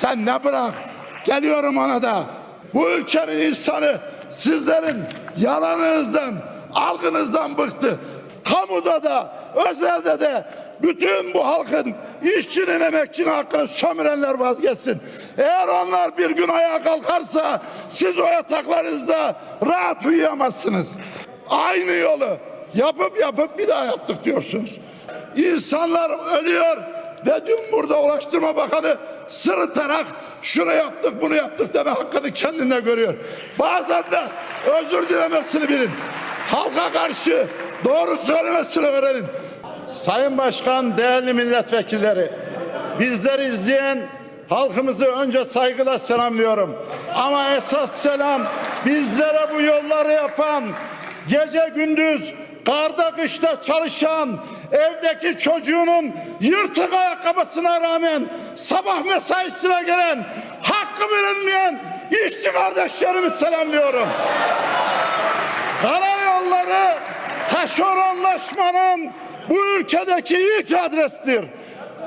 Sen ne bırak? Geliyorum ona da. Bu ülkenin insanı sizlerin yalanınızdan, algınızdan bıktı. Kamuda da, özelde de bütün bu halkın işçinin, emekçinin hakkını sömürenler vazgeçsin. Eğer onlar bir gün ayağa kalkarsa siz o yataklarınızda rahat uyuyamazsınız. Aynı yolu yapıp yapıp bir daha yaptık diyorsunuz. İnsanlar ölüyor ve dün burada Ulaştırma Bakanı sırıtarak şunu yaptık bunu yaptık deme hakkını kendinde görüyor. Bazen de özür dilemesini bilin. Halka karşı doğru söylemesini öğrenin. Sayın Başkan, değerli milletvekilleri, bizleri izleyen halkımızı önce saygıyla selamlıyorum. Ama esas selam bizlere bu yolları yapan, gece gündüz karda kışta çalışan, evdeki çocuğunun yırtık ayakkabısına rağmen sabah mesaisine gelen, hakkı verilmeyen işçi kardeşlerimi selamlıyorum. Karayolları taşeronlaşmanın bu ülkedeki ilk adrestir.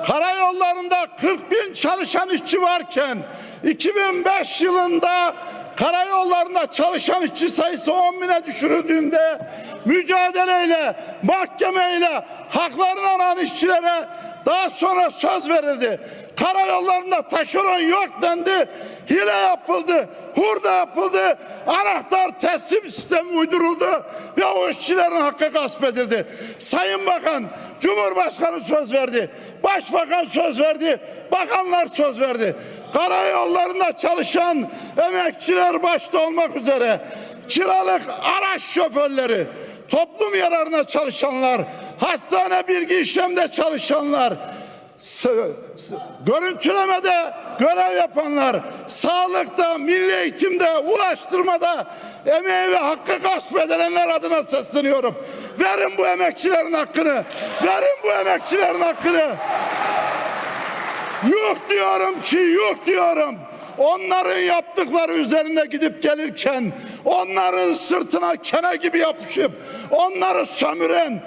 Karayollarında 40 bin çalışan işçi varken 2005 yılında karayollarında çalışan işçi sayısı 10 bine düşürüldüğünde mücadeleyle, mahkemeyle haklarını alan işçilere daha sonra söz verildi. Karayollarında taşeron yok dendi. Hile yapıldı, hurda yapıldı, anahtar teslim sistemi uyduruldu ve o işçilerin hakkı gasp edildi. Sayın Bakan, Cumhurbaşkanı söz verdi, Başbakan söz verdi, bakanlar söz verdi. Karayollarında çalışan emekçiler başta olmak üzere kiralık araç şoförleri, toplum yararına çalışanlar, hastane bilgi işlemde çalışanlar, görüntülemede görev yapanlar, sağlıkta, milli eğitimde, ulaştırmada emeği ve hakkı gasp edilenler adına sesleniyorum. Verin bu emekçilerin hakkını. Verin bu emekçilerin hakkını. Yok diyorum ki yok diyorum. Onların yaptıkları üzerinde gidip gelirken onların sırtına kene gibi yapışıp onları sömüren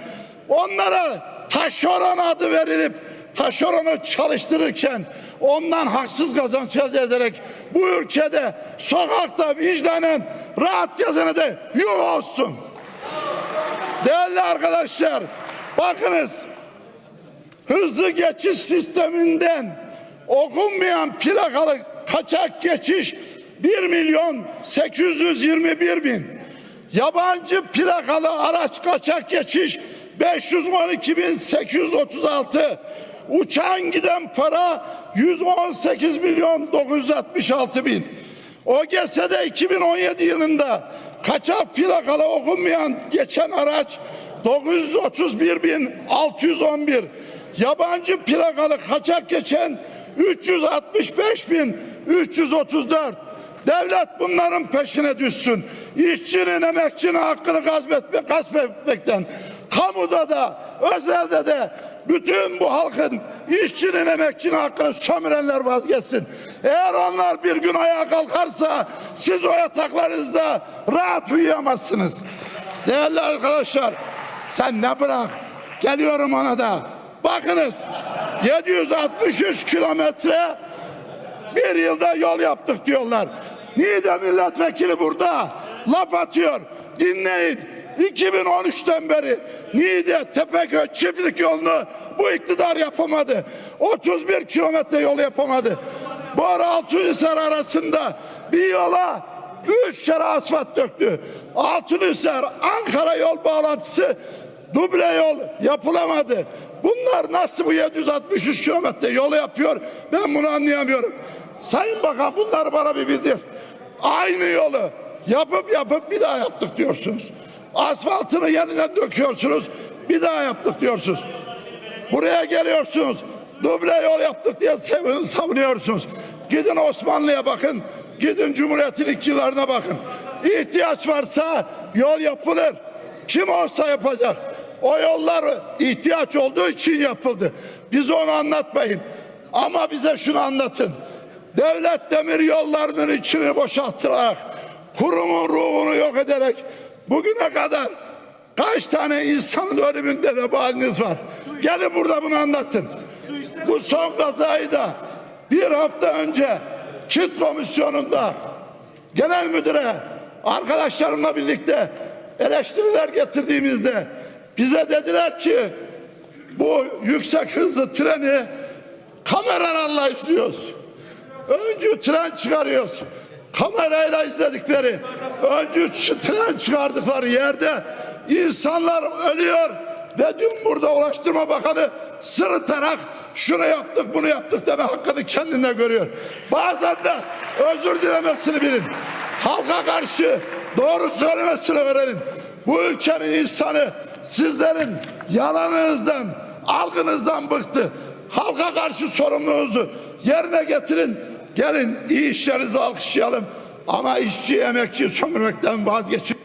onlara taşeron adı verilip taşeronu çalıştırırken ondan haksız kazanç elde ederek bu ülkede sokakta vicdanen rahat gezene de yok olsun. Değerli arkadaşlar bakınız hızlı geçiş sisteminden okunmayan plakalı kaçak geçiş 1 milyon 821 bin. Yabancı plakalı araç kaçak geçiş 512 bin 836. Uçağın giden para 118 milyon 966 bin. OGS'de 2017 yılında kaçak plakalı okunmayan geçen araç 931 bin 611. Yabancı plakalı kaçak geçen 365 bin 334. Devlet bunların peşine düşsün. İşçinin, emekçinin hakkını gasp, etme, gasp etmekten, kamuda da, özelde de bütün bu halkın işçinin, emekçinin hakkını sömürenler vazgeçsin. Eğer onlar bir gün ayağa kalkarsa siz o yataklarınızda rahat uyuyamazsınız. Değerli arkadaşlar, sen ne bırak? Geliyorum ona da. Bakınız 763 kilometre bir yılda yol yaptık diyorlar. Niğde milletvekili burada laf atıyor. Dinleyin. 2013'ten beri Niğde Tepeköy çiftlik yolunu bu iktidar yapamadı. 31 kilometre yol yapamadı. Bu ara Altınhisar arasında bir yola üç kere asfalt döktü. Altınhisar Ankara yol bağlantısı duble yol yapılamadı. Bunlar nasıl bu 763 kilometre yolu yapıyor ben bunu anlayamıyorum. Sayın Bakan bunları bana bir bildir. Aynı yolu yapıp yapıp bir daha yaptık diyorsunuz. Asfaltını yeniden döküyorsunuz bir daha yaptık diyorsunuz. Buraya geliyorsunuz. Duble yol yaptık diye savunuyorsunuz. Gidin Osmanlı'ya bakın. Gidin Cumhuriyet'in ilk yıllarına bakın. İhtiyaç varsa yol yapılır. Kim olsa yapacak. O yollar ihtiyaç olduğu için yapıldı. Bize onu anlatmayın. Ama bize şunu anlatın. Devlet demir yollarının içini boşaltarak, kurumun ruhunu yok ederek bugüne kadar kaç tane insanın ölümünde vebaliniz var? Gelin burada bunu anlatın. Bu son kazayı da bir hafta önce KİT komisyonunda genel müdüre arkadaşlarımla birlikte eleştiriler getirdiğimizde bize dediler ki bu yüksek hızlı treni kameralarla izliyoruz. Öncü tren çıkarıyoruz. Kamerayla izledikleri, öncü tren çıkardıkları yerde insanlar ölüyor ve dün burada Ulaştırma Bakanı sırıtarak şunu yaptık bunu yaptık deme hakkını kendinde görüyor. Bazen de özür dilemesini bilin. Halka karşı doğru söylemesini öğrenin. Bu ülkenin insanı sizlerin yalanınızdan, algınızdan bıktı. Halka karşı sorumluluğunuzu yerine getirin. Gelin iyi işlerinizi alkışlayalım. Ama işçi, emekçi sömürmekten vazgeçin.